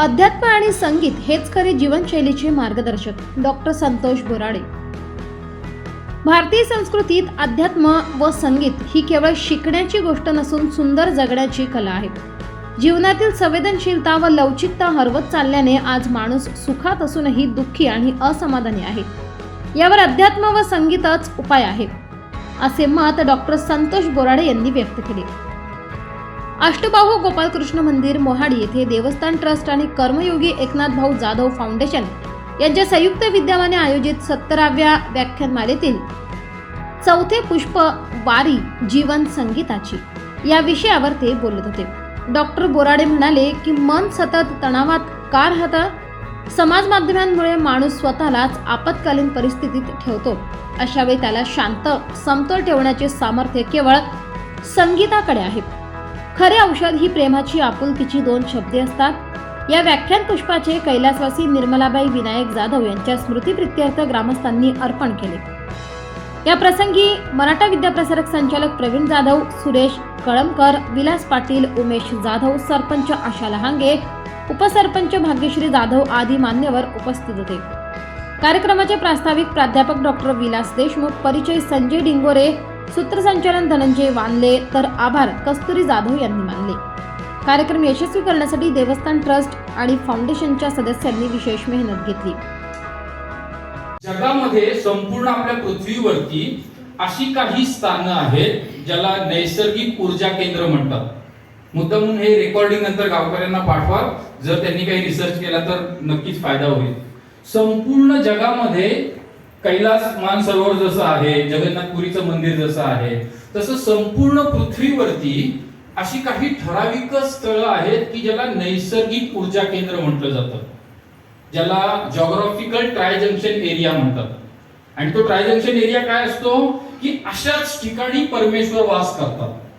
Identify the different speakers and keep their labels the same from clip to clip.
Speaker 1: अध्यात्म आणि संगीत हेच खरे जीवनशैलीचे मार्गदर्शक. डॉक्टर संतोष बोराडे. भारतीय संस्कृतीत अध्यात्म व संगीत ही केवळ शिकण्याची गोष्ट नसून सुंदर जगण्याची कला आहे. जीवनातील संवेदनशीलता व लवचिकता हरवत चालल्याने आज माणूस सुखात असूनही दुःखी आणि असमाधानी आहे. यावर अध्यात्म व संगीतच उपाय आहे असे मत डॉक्टर संतोष बोराडे यांनी व्यक्त केले. अष्टबाहू गोपालकृष्ण मंदिर मोहाडी येथे देवस्थान ट्रस्ट आणि कर्मयोगी एकनाथ भाऊ जाधव फाउंडेशन यांच्या संयुक्त विद्यमाने आयोजित सत्तराव्या व्याख्यानमालेतील चौथे पुष्प वारी जीवन संगीताची. या विषयावर ते बोलत होते. डॉक्टर बोराडे म्हणाले की मन सतत तणावात का राहतं समाज माध्यमांमुळे माणूस स्वतःलाच आपत्कालीन परिस्थितीत ठेवतो. अशावेळी त्याला शांत समतोल ठेवण्याचे सामर्थ्य केवळ संगीताकडे आहे. खरे औषध ही प्रेमाची आपुलकीची दोन शब्दे असतात. या व्याख्यान पुष्पाचे कैलासवासी निर्मलाबाई विनायक जाधव यांच्या स्मृतीप्रित्यर्थ ग्रामस्थांनी अर्पण केले. या प्रसंगी मराठा विद्याप्रसारक संचालक प्रवीण जाधव सुरेश कळमकर विलास पाटील उमेश जाधव सरपंच आशा लहांगे उपसरपंच भाग्यश्री जाधव आदी मान्यवर उपस्थित होते. कार्यक्रमाचे प्रास्ताविक प्राध्यापक डॉक्टर विलास देशमुख परिचय संजय डिंगोरे सूत्रसंचालन धनंजय वानले तर आभार कस्तुरी जाधव यांनी मानले. कार्यक्रम यशस्वी करण्यासाठी देवस्थान ट्रस्ट आणि फाउंडेशनच्या सदस्यांनी विशेष मेहनत घेतली.
Speaker 2: जगामध्ये संपूर्ण आपल्या पृथ्वीवरती अशी काही स्थानं आहेत ज्याला नैसर्गिक ऊर्जा केंद्र म्हणतात. मुद्दा म्हणून हे रेकॉर्डिंग नंतर गावकऱ्यांना पाठवा. जर त्यांनी काही रिसर्च केला तर नक्कीच फायदा होईल. संपूर्ण जगामध्ये कैलास मानसरोवर जसं आहे जगन्नाथपुरीचं मंदिर जसं आहे तसं संपूर्ण पृथ्वीवरती अशी काही ठराविक स्थळं आहेत की ज्याला नैसर्गिक ऊर्जा केंद्र म्हटलं जातं. ज्याला जॉग्राफिकल ट्रायजंक्शन एरिया म्हणतात. आणि तो ट्रायजंक्शन एरिया काय असतो? की अशाच ठिकाणी परमेश्वर वास करतात.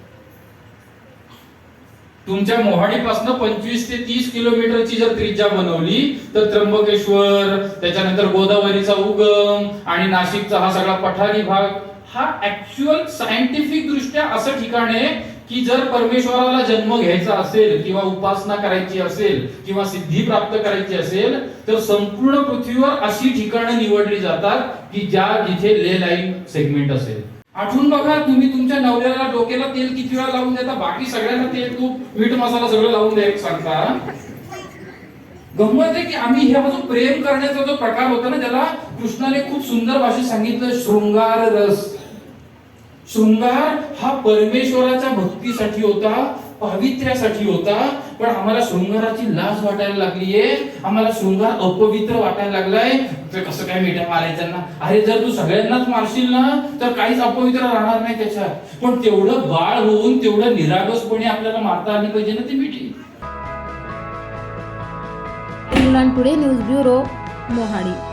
Speaker 2: तुमच्या मोहाडीपासून पंचवीस ते तीस किलोमीटरची जर त्रिज्या बनवली तर त्र्यंबकेश्वर त्याच्यानंतर गोदावरीचा उगम आणि नाशिकचा हा सगळा पठारी भाग हा ऍक्च्युअल सायंटिफिक दृष्ट्या असं ठिकाण आहे की जर परमेश्वराला जन्म घ्यायचा असेल किंवा उपासना करायची असेल किंवा सिद्धी प्राप्त करायची असेल तर संपूर्ण पृथ्वीवर अशी ठिकाणं निवडली जातात की ज्या जिथे ले लाईन सेगमेंट असेल. आठवून बघा तुम्ही तुमच्या नवऱ्याला डोक्याला तेल किती वेळा लावून देता? बाकी सगळ्यांना तेल तूप मीठ मसाला सगळं लावून द्या सांगता. गंमत आहे की आम्ही ह्या जो प्रेम करण्याचा जो प्रकार होता ना त्याला कृष्णाने खूप सुंदर भाषेत सांगितलं शृंगार रस. शृंगार हा परमेश्वराच्या भक्तीसाठी होता. पावित्र्यासाठी होता पण आम्हाला शृंगाराची लाज वाटायला लागलीये. आम्हाला शृंगार अपवित्र वाटायला लागलाय. तर कसं काय मिठा मारायचं ना अरे जर तू सगळ्यांनाच मारशील ना तर काहीच अपवित्र राहणार नाही त्याच्यात. पण तेवढं बाळ होऊन तेवढं निरागसपणे आपल्याला मारता आली पाहिजे ना ती मिठी.
Speaker 1: Today news bureau Mohadi.